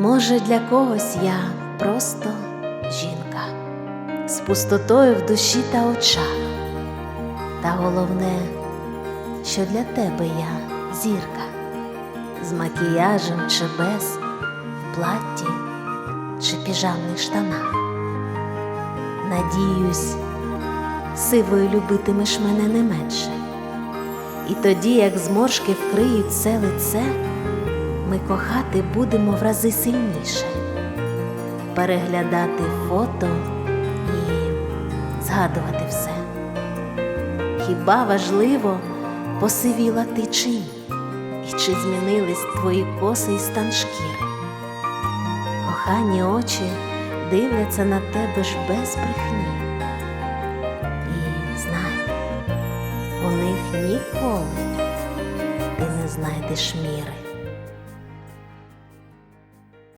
Може, для когось я просто жінка з пустотою в душі та очах. Та головне, що для тебе я зірка з макіяжем чи без, в платті чи піжамних штанах. Надіюсь, сивою любитимеш мене не менше. І тоді, як зморшки вкриють це лице, ми кохати будемо в рази сильніше, переглядати фото і згадувати все. Хіба важливо, посивіла ти чи ні? І чи змінились твої коси і стан шкіри? Кохані очі дивляться на тебе ж без брехні. І знай, у них ніколи ти не знайдеш міри.